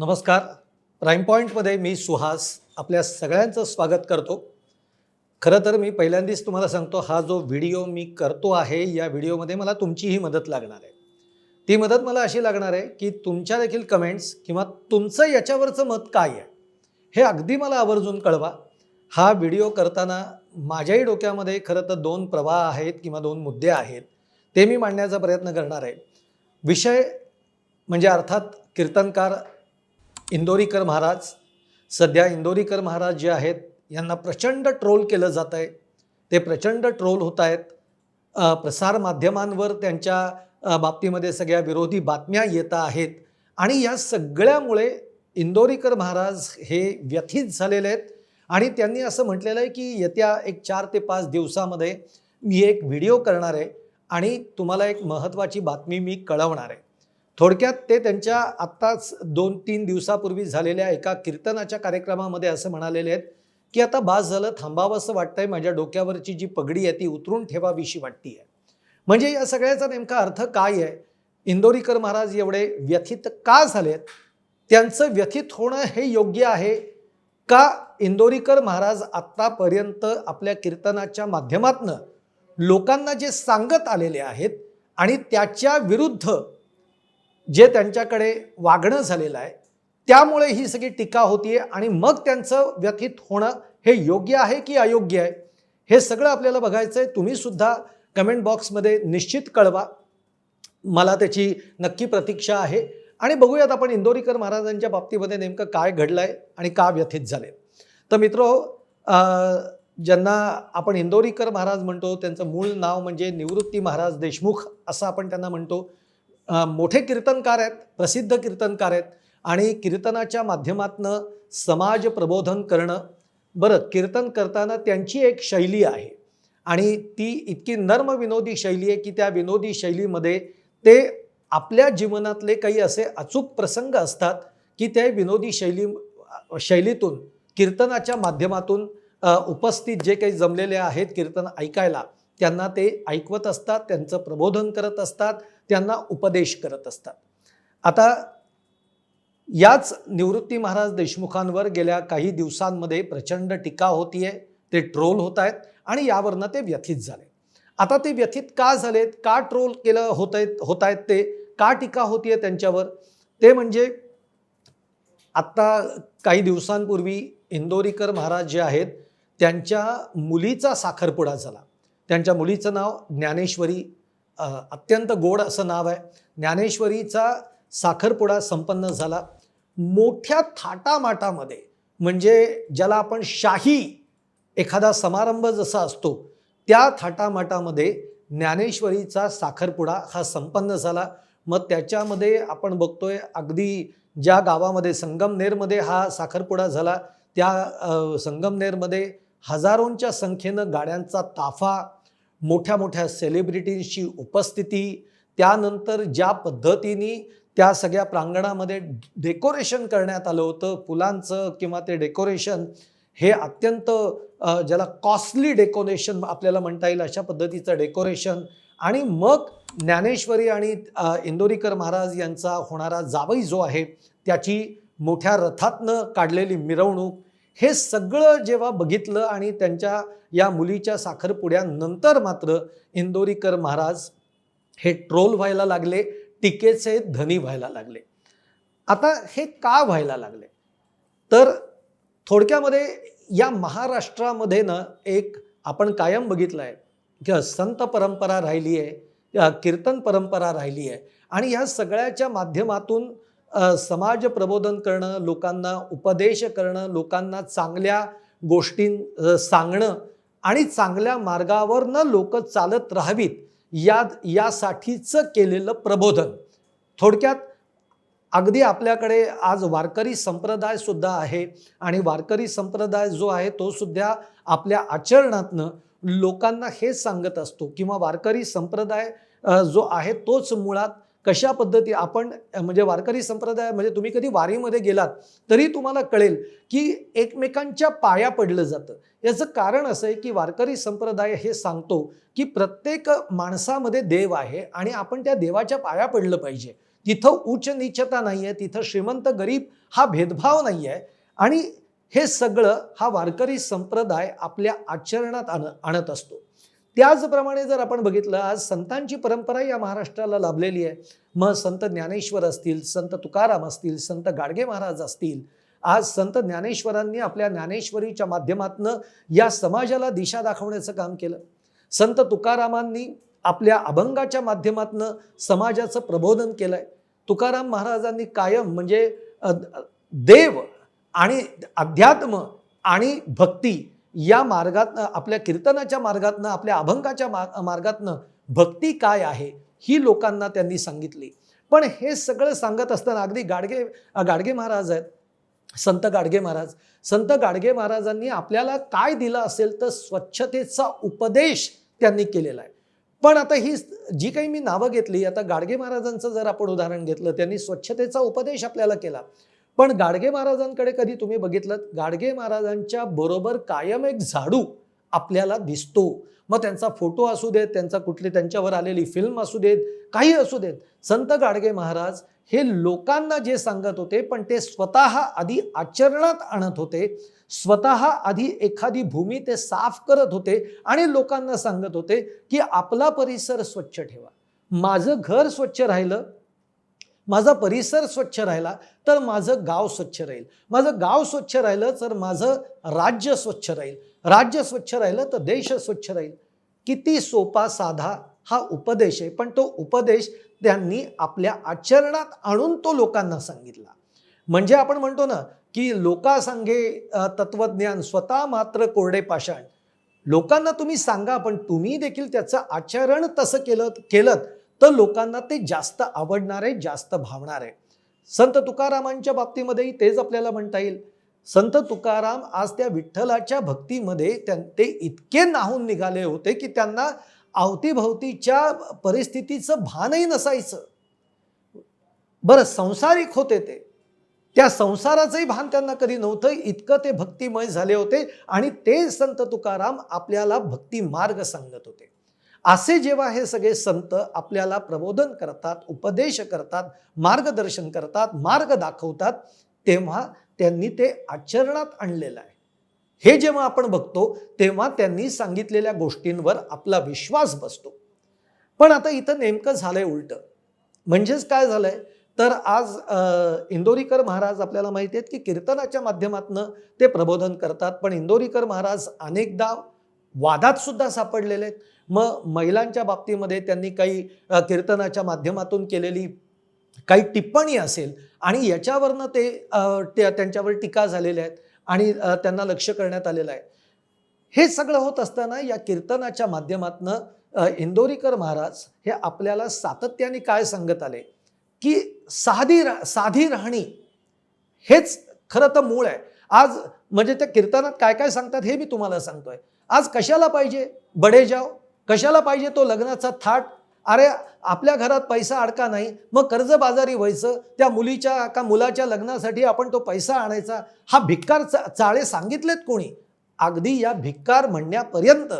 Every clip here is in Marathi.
नमस्कार. प्राईम पॉईंटमध्ये मी सुहास आपल्या सगळ्यांचं स्वागत करतो. खरं तर मी पहिल्यांदाच तुम्हाला सांगतो हा जो व्हिडिओ मी करतो आहे या व्हिडिओमध्ये मला तुमचीही मदत लागणार आहे. ती मदत मला अशी लागणार आहे की तुमच्या देखील कमेंट्स किंवा तुमचं याच्यावरचं मत काय आहे हे अगदी मला आवर्जून कळवा. हा व्हिडिओ करताना माझ्याही डोक्यामध्ये खरं तर दोन प्रवाह आहेत किंवा दोन मुद्दे आहेत ते मी मांडण्याचा प्रयत्न करणार आहे. विषय म्हणजे अर्थात कीर्तनकार इंदोरीकर महाराज सध्या इंदोरीकर महाराज जे आहेत यांना प्रचंड ट्रोल केलं जात आहे. ते प्रचंड ट्रोल होत आहेत. प्रसारमाध्यमांवर त्यांच्या बाबतीमध्ये सगळ्या विरोधी बातम्या येत आहेत. आणि या सगळ्यामुळे इंदोरीकर महाराज हे व्यथित झालेले आहेत. आणि त्यांनी असं म्हटलेलं आहे की येत्या एक चार ते पाच दिवसामध्ये मी एक व्हिडिओ करणार आहे आणि तुम्हाला एक महत्त्वाची बातमी मी कळवणार आहे. थोडक्यात ते त्यांच्या आत्ताच दोन तीन दिवसापूर्वी झालेल्या एका कीर्तनाच्या कार्यक्रमामध्ये असं म्हणालेले आहेत की आता बास झालं थांबावं असं वाटतंय माझ्या डोक्यावरची जी पगडी आहे ती उतरून ठेवावीशी वाटती आहे म्हणजे या सगळ्याचा नेमका अर्थ काय आहे? इंदोरीकर महाराज एवढे व्यथित का झालेत? त्यांचं व्यथित होणं हे योग्य आहे का इंदोरीकर महाराज आत्तापर्यंत आपल्या कीर्तनाच्या माध्यमातनं लोकांना जे सांगत आलेले आहेत आणि त्याच्या विरुद्ध जे त्यांच्याकडे वागणं झालेलं आहे त्यामुळे ही सगळी टीका होतीये आणि मग त्यांचं व्यथित होणं हे योग्य आहे की अयोग्य आहे? हे सगळं आपल्याला बघायचं आहे तुम्ही सुद्धा कमेंट बॉक्समध्ये निश्चित कळवा. मला त्याची नक्की प्रतीक्षा आहे. आणि बघूयात आपण इंदोरीकर महाराजांच्या बाबतीमध्ये नेमकं काय घडलं आहे आणि का व्यथित झाले. तर मित्र ज्यांना आपण इंदोरीकर महाराज म्हणतो त्यांचं मूळ नाव म्हणजे निवृत्ती महाराज देशमुख असं आपण त्यांना म्हणतो. मोठे कीर्तनकार आहेत प्रसिद्ध कीर्तनकार आहेत आणि कीर्तनाच्या माध्यमातनं समाज प्रबोधन करणं बरं कीर्तन करताना त्यांची एक शैली आहे आणि ती इतकी नर्म विनोदी शैली आहे की त्या विनोदी शैलीमध्ये ते आपल्या जीवनातले काही असे अचूक प्रसंग असतात की त्या विनोदी शैली शैलीतून कीर्तनाच्या माध्यमातून उपस्थित जे काही जमलेले आहेत कीर्तन ऐकायला त्यांना ते ऐकवत असतात त्यांचं प्रबोधन करत असतात त्यांना उपदेश करत असतात. आता याच निवृत्ती महाराज देशमुखांवर गेल्या काही दिवसांमध्ये प्रचंड टीका होतीये ते ट्रोल होत आहेत आणि यावरनं ते व्यथित झाले आता ते व्यथित का झालेत का ट्रोल केलं होत आहेत होत आहेत ते का टीका होतीये त्यांच्यावर? ते म्हणजे आत्ता काही दिवसांपूर्वी इंदोरीकर महाराज जे आहेत त्यांच्या मुलीचा साखरपुडा झाला. त्यांच्या मुलीचं नाव ज्ञानेश्वरी अत्यंत गोड असं नाव आहे. ज्ञानेश्वरीचा साखरपुडा संपन्न झाला. मोठ्या थाटामाटामध्ये म्हणजे ज्याला आपण शाही एखादा समारंभ जसा असतो त्या थाटामाटामध्ये ज्ञानेश्वरीचा साखरपुडा हा संपन्न झाला. मग त्याच्यामध्ये आपण बघतोय अगदी ज्या गावामध्ये संगमनेरमध्ये हा साखरपुडा झाला त्या संगमनेरमध्ये हजारोंच्या संख्येनं गाड्यांचा ताफा मोठ्या मोठ्या सेलिब्रिटीजची उपस्थिती त्यानंतर ज्या पद्धतीने त्या सगळ्या प्रांगणामध्ये डेकोरेशन करण्यात आलं होतं फुलांचं किंवा ते डेकोरेशन हे अत्यंत ज्याला कॉस्टली डेकोरेशन आपल्याला म्हणता येईल अशा पद्धतीचं डेकोरेशन आणि मग ज्ञानेश्वरी आणि इंदोरीकर महाराज यांचा होणारा जावई जो आहे त्याची मोठ्या रथातनं काढलेली मिरवणूक हे सगळं जेव्हा बघितलं आणि त्यांच्या या मुलीच्या साखरपुड्यानंतर मात्र इंदोरीकर महाराज हे ट्रोल व्हायला लागले टीकेचे धनी व्हायला लागले. आता हे का व्हायला लागले? तर थोडक्यामध्ये या महाराष्ट्रामध्ये ना एक आपण कायम बघितलं आहे की संत परंपरा राहिली आहे या कीर्तन परंपरा राहिली आहे आणि ह्या सगळ्याच्या माध्यमातून समाज प्रबोधन करणं लोकांना उपदेश करणं लोकांना चांगल्या गोष्टी सांगणं आणि चांगल्या मार्गावरनं लोक चालत राहावीत या यासाठीचं केलेलं प्रबोधन. थोडक्यात अगदी आपल्याकडे आज वारकरी संप्रदाय सुद्धा आहे आणि वारकरी संप्रदाय जो आहे तो सुद्धा आपल्या आचरणातनं लोकांना हेच सांगत असतो किंवा वारकरी संप्रदाय जो आहे तोच मुळात कशा पद्धती आपण म्हणजे वारकरी संप्रदाय म्हणजे तुम्ही कधी वारीमध्ये गेलात तरी तुम्हाला कळेल की एकमेकांच्या पाया पडलं जातं. याचं कारण असं आहे की वारकरी संप्रदाय हे सांगतो की प्रत्येक माणसामध्ये देव आहे आणि आपण त्या देवाच्या पाया पडलं पाहिजे. तिथं उच्च नीचता नाही आहे तिथं श्रीमंत गरीब हा भेदभाव नाही आहे आणि हे सगळं हा वारकरी संप्रदाय आपल्या आचरणात आण आणत असतो. त्याचप्रमाणे जर आपण बघितलं आज संतांची परंपरा या महाराष्ट्राला लाभलेली आहे. मग संत ज्ञानेश्वर असतील संत तुकाराम असतील संत गाडगे महाराज असतील आज संत ज्ञानेश्वरांनी आपल्या ज्ञानेश्वरीच्या माध्यमातनं या समाजाला दिशा दाखवण्याचं काम केलं. संत तुकारामांनी आपल्या अभंगाच्या माध्यमातनं समाजाचं प्रबोधन केलं आहे तुकाराम महाराजांनी कायम म्हणजे देव आणि अध्यात्म आणि भक्ती या मार्गातनं आपल्या कीर्तनाच्या मार्गातनं आपल्या अभंगाच्या मा मार्गातनं भक्ती काय आहे ही लोकांना त्यांनी सांगितली. पण हे सगळं सांगत असताना अगदी गाडगे गाडगे महाराज आहेत संत गाडगे महाराज. संत गाडगे महाराजांनी आपल्याला काय दिलं असेल तर स्वच्छतेचा उपदेश त्यांनी केलेला आहे. पण आता ही जी काही मी नावं घेतली आता गाडगे महाराजांचं जर आपण उदाहरण घेतलं त्यांनी स्वच्छतेचा उपदेश आपल्याला केला. पण गाडगे महाराजांकडे कधी तुम्ही बघितलं गाडगे महाराजांच्या बरोबर कायम एक झाडू आपल्याला दिसतो. मग त्यांचा फोटो असू देत त्यांचा कुठली त्यांच्यावर आलेली फिल्म असू देत काही असू देत. संत गाडगे महाराज हे लोकांना जे सांगत होते पण ते स्वतः आधी आचरणात आणत होते. स्वतः आधी एखादी भूमी ते साफ करत होते आणि लोकांना सांगत होते की आपला परिसर स्वच्छ ठेवा. माझं घर स्वच्छ राहिलं माझा परिसर स्वच्छ राहिला तर माझं गाव स्वच्छ राहील. माझं गाव स्वच्छ राहिलं तर माझं राज्य स्वच्छ राहील. राज्य स्वच्छ राहिलं तर देश स्वच्छ राहील. किती सोपा साधा हा उपदेश आहे पण तो उपदेश त्यांनी आपल्या आचरणात आणून तो लोकांना सांगितला. म्हणजे आपण म्हणतो ना की लोकासंगे तत्वज्ञान स्वतः मात्र कोरडे पाषाण. लोकांना तुम्ही सांगा पण तुम्ही देखील त्याचं आचरण तसं केलं केलं तर लोकांना ते जास्त आवडणार आहे जास्त भावणार. आहे संत तुकारामांच्या बाबतीमध्येही तेच आपल्याला म्हणता येईल. संत तुकाराम आज त्या विठ्ठलाच्या भक्तीमध्ये त्यां ते इतके नाहून निघाले होते की त्यांना अवतीभवतीच्या परिस्थितीचं भानही नसायचं. बरं संसारिक होते ते. त्या संसाराचंही भान त्यांना कधी नव्हतं. इतकं ते भक्तिमय झाले होते आणि ते संत तुकाराम आपल्याला भक्ती मार्ग सांगत होते. असे जेव्हा हे सगळे संत आपल्याला प्रबोधन करतात उपदेश करतात मार्गदर्शन करतात मार्ग दाखवतात तेव्हा त्यांनी ते आचरणात आणलेलं आहे. हे जेव्हा आपण बघतो तेव्हा त्यांनी सांगितलेल्या गोष्टींवर आपला विश्वास बसतो. पण आता इथं नेमकं झालंय उलटं. म्हणजेच काय झालंय? तर आज इंदोरीकर महाराज आपल्याला माहिती आहेत की कीर्तनाच्या माध्यमातनं ते प्रबोधन करतात पण इंदोरीकर महाराज अनेकदा वादात सुद्धा सापडलेले आहेत. मग महिलांच्या बाबतीमध्ये त्यांनी काही कीर्तनाच्या माध्यमातून केलेली काही टिप्पणी असेल आणि याच्यावरनं ते त्यांच्यावर टीका झालेल्या आहेत आणि त्यांना लक्ष करण्यात आलेलं आहे. हे सगळं होत असताना या कीर्तनाच्या माध्यमातनं इंदोरीकर महाराज हे आपल्याला सातत्याने काय सांगत आले? की साधी रा साधी राहणी हेच खरं तर मूळ आहे. आज म्हणजे त्या कीर्तनात काय काय सांगतात हे मी तुम्हाला सांगतोय. आज कशाला पाहिजे? बडे जाव कशाला पाहिजे तो लग्नाचा थाट? अरे आपल्या घरात पैसा अडका नाही मग कर्जबाजारी व्हायचं त्या मुलीच्या का मुलाच्या लग्नासाठी आपण तो पैसा आणायचा? हा भिक्कार चा- चाळे सांगितलेत कोणी? अगदी या भिक्कार म्हणण्यापर्यंत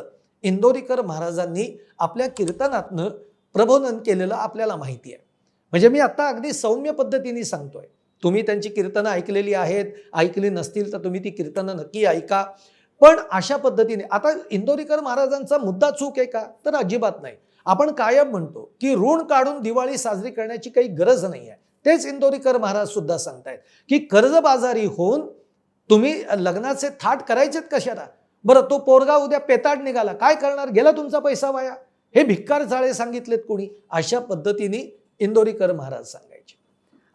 इंदोरीकर महाराजांनी आपल्या कीर्तनातनं प्रबोधन केलेलं आपल्याला माहिती आहे म्हणजे मी आत्ता अगदी सौम्य पद्धतीने सांगतोय. तुम्ही त्यांची कीर्तनं ऐकलेली आहेत ऐकली नसतील तर तुम्ही ती कीर्तनं नक्की ऐका. पण अशा पद्धतीने आता इंदोरीकर महाराजांचा मुद्दा चूक आहे का? तर अजिबात नाही. आपण कायम म्हणतो की ऋण काढून दिवाळी साजरी करण्याची काही गरज नाही आहे. तेच इंदोरीकर महाराज सुद्धा सांगतायत की कर्जबाजारी होऊन तुम्ही लग्नाचे थाट करायचेत कशाला? बरं तो पोरगा उद्या पेताड निघाला. काय करणार? गेला तुमचा पैसा वाया? हे भिक्कार झाळे सांगितलेत कोणी? अशा पद्धतीने इंदोरीकर महाराज सांगायचे.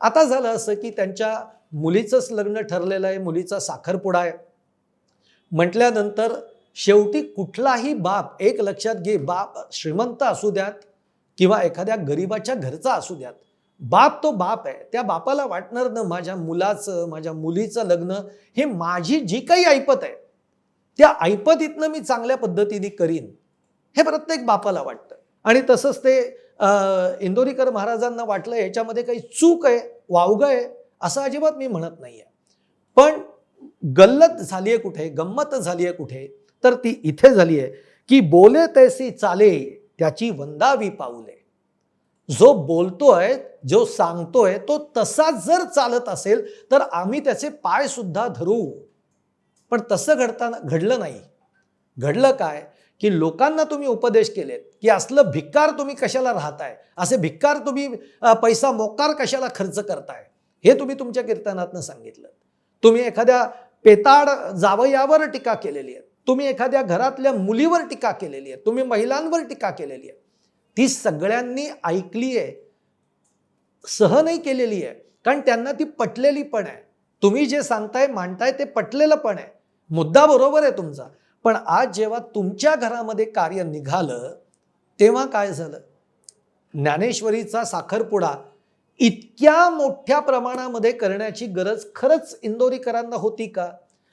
आता झालं असं की त्यांच्या मुलीचंच लग्न ठरलेलं आहे मुलीचा साखरपुडा आहे. म्हटल्यानंतर शेवटी कुठलाही बाप एक लक्षात घे बाप श्रीमंत असू द्यात किंवा एखाद्या गरिबाच्या घरचा असू द्यात. बाप तो बाप आहे. त्या बापाला वाटणार ना माझ्या मुलाचं माझ्या मुलीचं लग्न हे माझी जी काही ऐपत आहे त्या ऐपतीतनं मी चांगल्या पद्धतीने करीन हे प्रत्येक बापाला वाटतं. आणि तसंच ते इंदोरीकर महाराजांना वाटलं याच्यामध्ये काही चूक आहे वावगं आहे असं अजिबात मी म्हणत नाही आहे पण गल्लत झाली आहे कुठे गंमत झाली आहे कुठे तर ती इथे झाली आहे की बोले तैसी चाले त्याची वंदावी पाऊले. जो बोलतोय जो सांगतोय तो तसा जर चालत असेल तर आम्ही त्याचे पाय सुद्धा धरू. पण तसं घडताना घडलं नाही. घडलं काय? की लोकांना तुम्ही उपदेश केलेत की असलं भिक्कार तुम्ही कशाला राहताय? असे भिक्कार तुम्ही पैसा मोकार कशाला खर्च करताय? हे तुम्ही तुमच्या कीर्तनातनं सांगितलं. तुम्ही एखाद्या पेताड जावयावर टीका केलेली आहे. तुम्ही एखाद्या घरातल्या मुलीवर टीका केलेली आहे. तुम्ही महिलांवर टीका केलेली आहे. ती सगळ्यांनी ऐकली आहे. सहनही केलेली आहे. कारण त्यांना ती पटलेली पण आहे. तुम्ही जे सांगताय मांडताय ते पटलेलं पण आहे. मुद्दा बरोबर आहे तुमचा. पण आज जेव्हा तुमच्या घरामध्ये कार्य निघालं तेव्हा काय झालं? ज्ञानेश्वरीचा साखरपुडा इतक्या मोठ्या प्रमाणामध्ये करण्याची गरज खरंच इंदोरीकरांना होती का?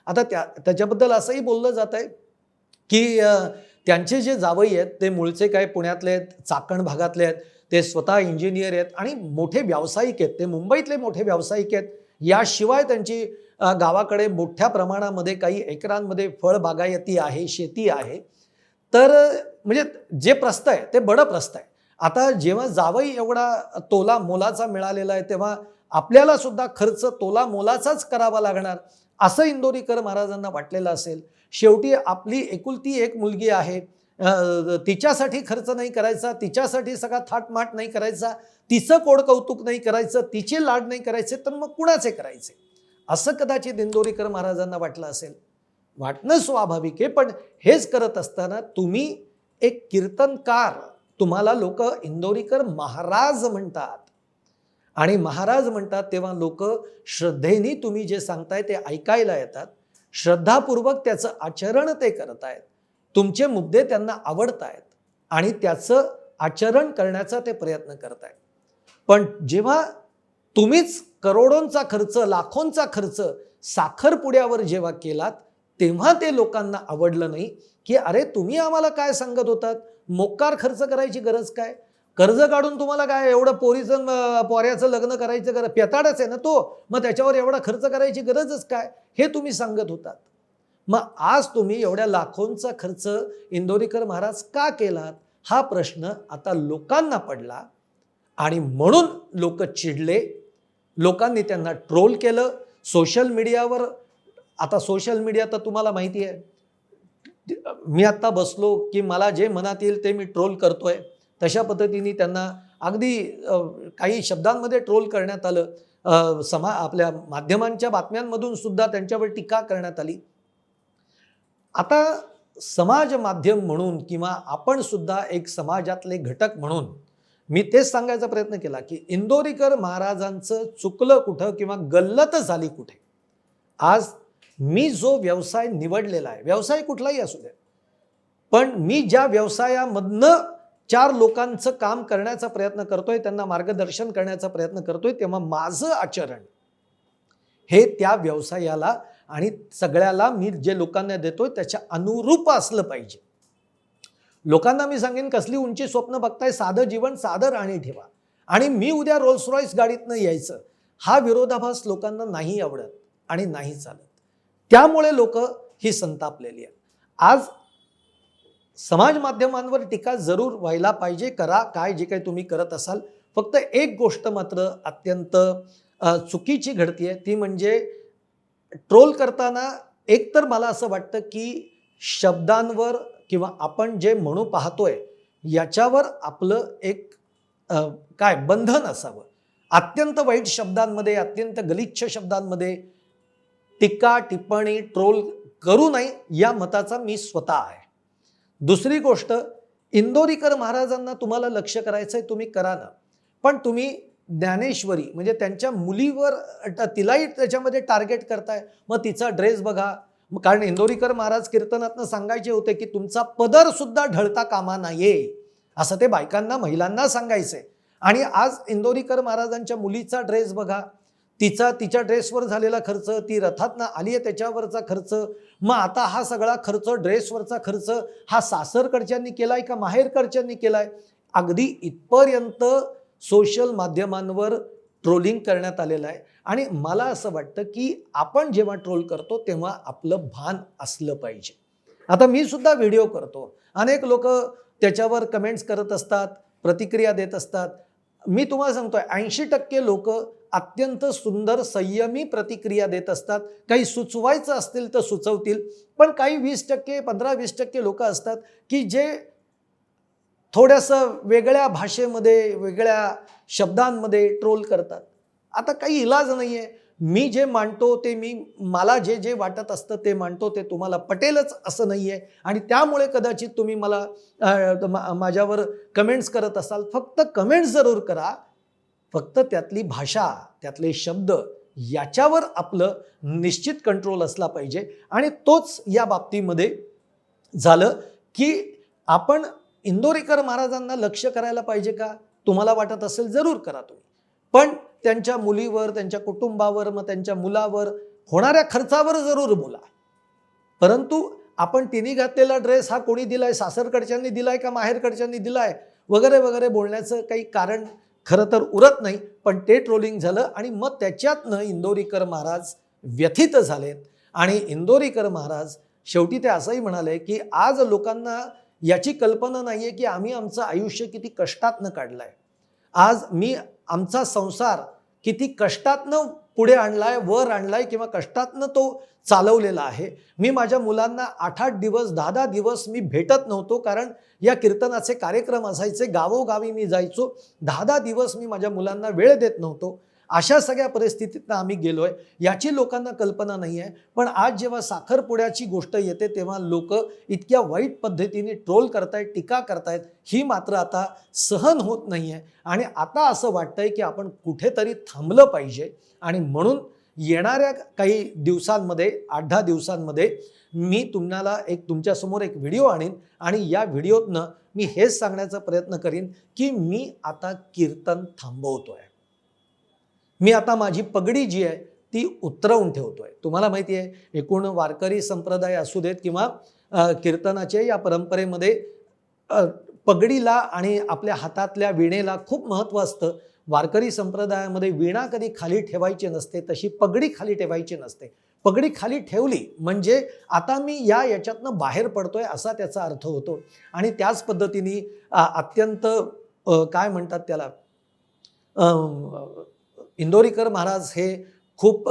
आता त्या त्याच्याबद्दल असंही बोललं जात आहे की त्यांचे जे जावई आहेत ते मूळचे काय पुण्यातले आहेत चाकण भागातले आहेत ते स्वतः इंजिनियर आहेत आणि मोठे व्यावसायिक आहेत ते मुंबईतले मोठे व्यावसायिक आहेत. याशिवाय त्यांची गावाकडे मोठ्या प्रमाणामध्ये काही एकरांमध्ये फळबागायती आहे शेती आहे. तर म्हणजे जे प्रस्त आहे ते बडं प्रस्त आहे. आता जेव्हा जावई एवढा तोला मोलाचा मिळालेला आहे तेव्हा आपल्याला सुद्धा खर्च तोला मोलाचाच करावा लागणार असं इंदोरीकर महाराजांना वाटलेलं असेल. शेवटी आपली एकुलती एक मुलगी आहे. तिच्यासाठी खर्च नाही करायचा तिच्यासाठी सगळा थाटमाट नाही करायचा तिचं कोड कौतुक नाही करायचं तिचे लाड नाही करायचे तर मग कुणाचे करायचे? असं कदाचित इंदोरीकर महाराजांना वाटलं असेल. वाटणं स्वाभाविक आहे पण हेच करत असताना तुम्ही एक कीर्तनकार तुम्हाला लोक इंदोरीकर महाराज म्हणतात. आणि महाराज म्हणतात तेव्हा लोक श्रद्धेने तुम्ही जे सांगताय ते ऐकायला येतात. श्रद्धापूर्वक त्याचं आचरण ते करत आहेत तुमचे मुद्दे त्यांना आवडत आहेत आणि त्याचं आचरण करण्याचा ते प्रयत्न करत आहेत पण जेव्हा तुम्हीच करोडोंचा खर्च लाखोंचा खर्च साखरपुड्यावर जेव्हा केलात तेव्हा ते लोकांना आवडलं नाही की अरे तुम्ही आम्हाला काय सांगत होतात? मोकार खर्च करायची गरज काय? कर्ज काढून तुम्हाला काय एवढं पोरीचं पोऱ्याचं लग्न करायचं गरज? पेताडच आहे ना तो. मग त्याच्यावर एवढा खर्च करायची गरजच काय? हे तुम्ही सांगत होतात. मग आज तुम्ही एवढ्या लाखोंचा खर्च इंदोरीकर महाराज का केलात? हा प्रश्न आता लोकांना पडला. आणि म्हणून लोक चिडले. लोकांनी त्यांना ट्रोल केलं. सोशल मीडियावर आता सोशल मीडिया तर तुम्हाला माहिती आहे. मी आत्ता बसलो की मला जे मनात येईल ते मी ट्रोल करतोय. तशा पद्धतीने त्यांना अगदी काही शब्दांमध्ये ट्रोल करण्यात आलं. समा आपल्या माध्यमांच्या बातम्यांमधून सुद्धा त्यांच्यावर टीका करण्यात आली. आता समाज माध्यम म्हणून किंवा आपण सुद्धा एक समाजातले घटक म्हणून मी तेच सांगायचा प्रयत्न केला की इंदोरीकर महाराजांचं चुकलं कुठं किंवा गल्लत झाली कुठे? आज मी जो व्यवसाय निवडलेला आहे व्यवसाय कुठलाही असू दे पण मी ज्या व्यवसायामधनं चार लोकांचं काम करण्याचा प्रयत्न करतोय त्यांना मार्गदर्शन करण्याचा प्रयत्न करतोय तेव्हा माझं आचरण हे त्या व्यवसायाला आणि सगळ्याला मी जे लोकांना देतोय त्याच्या अनुरूप असलं पाहिजे. लोकांना मी सांगेन कसली उंची स्वप्न बघताय साधं जीवन साधं राहणी ठेवा. आणि मी उद्या रोल्स रॉईस गाडीतनं यायचं हा विरोधाभास लोकांना नाही आवडत आणि नाही चालत. त्यामुळे लोक ही संतापलेली आहेत. आज समाज माध्यमांवर टीका जरूर व्हायला पाहिजे. करा काय जे काही तुम्ही करत असाल. फक्त एक गोष्ट मात्र अत्यंत चुकीची चुकीची घडतीये. ती म्हणजे ट्रोल करताना एकतर मला असं वाटतं की शब्दांवर किंवा आपण जे म्हणू पाहतोय याच्यावर आपलं एक काय बंधन असावं. अत्यंत वाईट शब्दांमध्ये अत्यंत गलिच्छ शब्दांमध्ये टीका टिप्पणी ट्रोल करू नये या मताचा मी स्वतः आहे. दुसरी गोष्ट इंदोरीकर महाराजांना तुम्हाला लक्ष करायचं आहे तुम्ही करा ना. पण तुम्ही ज्ञानेश्वरी म्हणजे त्यांच्या मुलीवर ट- तिलाही त्याच्यामध्ये टार्गेट करताय. मग तिचा ड्रेस बघा. कारण इंदोरीकर महाराज कीर्तनातनं सांगायचे होते की तुमचा पदर सुद्धा ढळता कामा नाहीये असं ते बायकांना महिलांना सांगायचंय आणि आज इंदोरीकर महाराजांच्या मुलीचा ड्रेस बघा. तिचा तिच्या ड्रेसवर झालेला खर्च ती रथातनं आली आहे त्याच्यावरचा खर्च. मग आता हा सगळा खर्च ड्रेसवरचा खर्च हा सासरकडच्यांनी केला आहे का माहेरकडच्यांनी केला आहे अगदी इथपर्यंत सोशल माध्यमांवर ट्रोलिंग करण्यात आलेलं आहे. आणि मला असं वाटतं की आपण जेव्हा ट्रोल करतो तेव्हा आपलं भान असलं पाहिजे. आता मी सुद्धा व्हिडिओ करतो. अनेक लोक त्याच्यावर कमेंट्स करत असतात प्रतिक्रिया देत असतात. मी तुम्हाला सांगतोय ऐंशी टक्के लोक अत्यंत सुंदर संयमी प्रतिक्रिया देत असतात. काही सुचवायचं असतील तर सुचवतील. पण काही वीस टक्के पंधरा वीस टक्के लोक असतात की जे थोड्यासं वेगळ्या भाषेमध्ये वेगळ्या शब्दांमध्ये ट्रोल करतात. आता काही इलाज नाही आहे मी जे मांडतो ते मी मला जे जे वाटत असतं ते मांडतो ते तुम्हाला पटेलच असं नाही आहे आणि त्यामुळे कदाचित तुम्ही मला मा- माझ्यावर कमेंट्स करत असाल. फक्त कमेंट्स जरूर करा. फक्त त्यातली भाषा त्यातले शब्द याच्यावर आपलं निश्चित कंट्रोल असला पाहिजे. आणि तोच या बाबतीमध्ये झालं की आपण इंदोरीकर महाराजांना लक्ष करायला पाहिजे का? तुम्हाला वाटत असेल जरूर करा तुम्ही. पण त्यांच्या मुलीवर त्यांच्या कुटुंबावर मग त्यांच्या मुलावर होणाऱ्या खर्चावर जरूर बोला. परंतु आपण तिने घातलेला ड्रेस हा कोणी दिलाय? सासरकडच्यांनी दिलाय का माहेरकडच्यांनी दिलाय? वगैरे वगैरे बोलण्याचं काही कारण खरं तर उरत नाही पण ते ट्रोलिंग झालं आणि मग त्याच्यातनं इंदोरीकर महाराज व्यथित झालेत. आणि इंदोरीकर महाराज शेवटी ते असंही म्हणाले की आज लोकांना याची कल्पना नाही आहे की आम्ही आमचं आयुष्य किती कष्टातनं काढलं आहे आज मी आमचा संसार किती कष्टातनं पुढे आणलाय वर आणलाय किंवा कष्टातनं तो चालवलेला आहे. मी माझ्या मुलांना आठ आठ दिवस दहा दहा दिवस मी भेटत नव्हतो कारण या कीर्तनाचे कार्यक्रम असायचे. गावोगावी मी जायचो. दहा दहा दिवस मी माझ्या मुलांना वेळ देत नव्हतो. अशा सगळ्या परिस्थितीतनं आम्ही गेलो आहे याची लोकांना कल्पना नाही आहे पण आज जेव्हा साखरपुड्याची गोष्ट येते तेव्हा लोक इतक्या वाईट पद्धतीने ट्रोल करतायत टीका करतायत ही मात्र आता सहन होत नाही आहे आणि आता असं वाटतंय की आपण कुठेतरी थांबलं पाहिजे. आणि म्हणून येणाऱ्या काही दिवसांमध्ये आठ दहा दिवसांमध्ये मी तुम्हाला एक तुमच्यासमोर एक व्हिडिओ आणीन आणि या व्हिडिओतनं मी हेच सांगण्याचा प्रयत्न करीन की मी आता कीर्तन थांबवतो आहे मी आता माझी पगडी जी आहे ती उतरवून ठेवतोय. तुम्हाला माहिती आहे एकूण वारकरी संप्रदाय असू देत किंवा कीर्तनाचे या परंपरेमध्ये पगडीला आणि आपल्या हातातल्या विणेला खूप महत्त्व असतं. वारकरी संप्रदायामध्ये विणा कधी खाली ठेवायची नसते तशी पगडी खाली ठेवायची नसते. पगडी खाली ठेवली म्हणजे आता मी या याच्यातनं बाहेर पडतोय असा त्याचा अर्थ होतो. आणि त्याच पद्धतीने अत्यंत काय म्हणतात त्याला इंदोरीकर महाराज हे खूप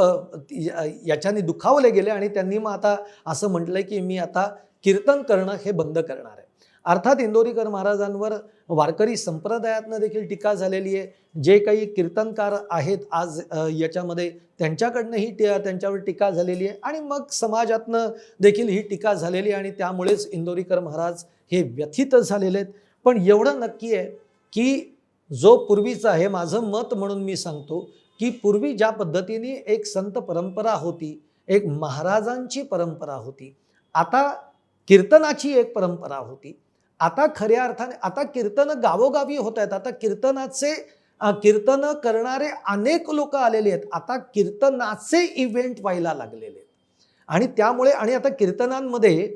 याच्याने दुखावले गेले आणि त्यांनी मग आता असं म्हटलंय की मी आता कीर्तन करणं हे बंद करणार आहे. अर्थात इंदोरीकर महाराजांवर वारकरी संप्रदायातनं देखील टीका झालेली आहे. जे काही कीर्तनकार आहेत आज याच्यामध्ये त्यांच्याकडनंही टी त्यांच्यावर टीका झालेली आहे आणि मग समाजातनं देखील ही टीका झालेली आहे आणि त्यामुळेच इंदोरीकर महाराज हे व्यथित झालेले आहेत. पण एवढं नक्की आहे की जो पूर्वीचा आहे माझं मत म्हणून मी सांगतो की पूर्वी ज्या पद्धतीने एक संत परंपरा होती एक महाराजांची परंपरा होती आता कीर्तनाची एक परंपरा होती आता खऱ्या अर्थाने आता कीर्तन गावोगावी होत आहेत आता कीर्तनाचे कीर्तन करणारे अनेक लोक आलेले आहेत आता कीर्तनाचे इव्हेंट व्हायला लागलेले आहेत. आणि त्यामुळे आणि आता कीर्तनांमध्ये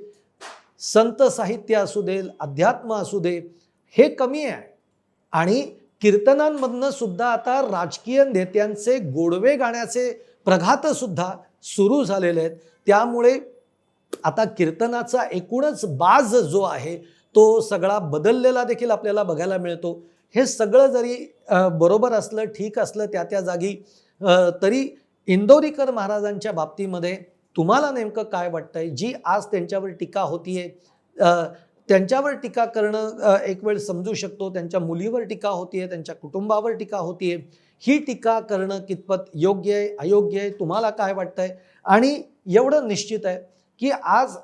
संत साहित्य असू दे अध्यात्म असू दे हे कमी आहे. आणि कीर्तनांमधनं सुद्धा आता राजकीय नेत्यांचे गोडवे गाण्याचे प्रघात सुद्धा सुरू झालेले आहेत. त्यामुळे आता कीर्तनाचा एकूणच बाज जो आहे तो सगळा बदललेला देखील आपल्याला बघायला मिळतो. हे सगळं जरी बरोबर असलं ठीक असलं त्या त्या जागी तरी इंदोरीकर महाराजांच्या बाबतीमध्ये तुम्हाला नेमकं काय वाटतंय? जी आज त्यांच्यावर टीका होतीये त्यांच्यावर टीका करणं एक वेळ समजू शकतो. त्यांच्या मुलीवर टीका होतीये त्यांच्या कुटुंबावर टीका होतीये. ही टीका करणं कितपत योग्य आहे अयोग्य आहे तुम्हाला काय वाटतंय? आणि एवढं निश्चित आहे की आज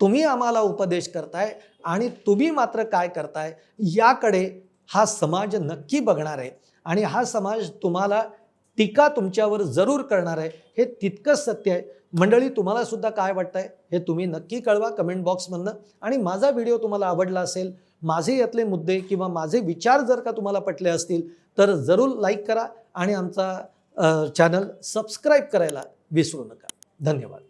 तुम्ही आम्हाला उपदेश करताय आणि तुम्ही मात्र काय करताय याकडे हा समाज नक्की बघणार आहे. आणि हा समाज तुम्हाला टीका तुमच्यावर जरूर करणार आहे. हे तितकंच सत्य आहे. मंडळी तुम्हाला सुद्धा काय वाटतंय? हे तुम्ही नक्की कळवा कमेंट बॉक्समधनं. आणि माझा व्हिडिओ तुम्हाला आवडला असेल माझे यातले मुद्दे किंवा माझे विचार जर का तुम्हाला पटले असतील तर जरूर लाईक करा आणि आमचा चॅनल सबस्क्राईब करायला विसरू नका. धन्यवाद.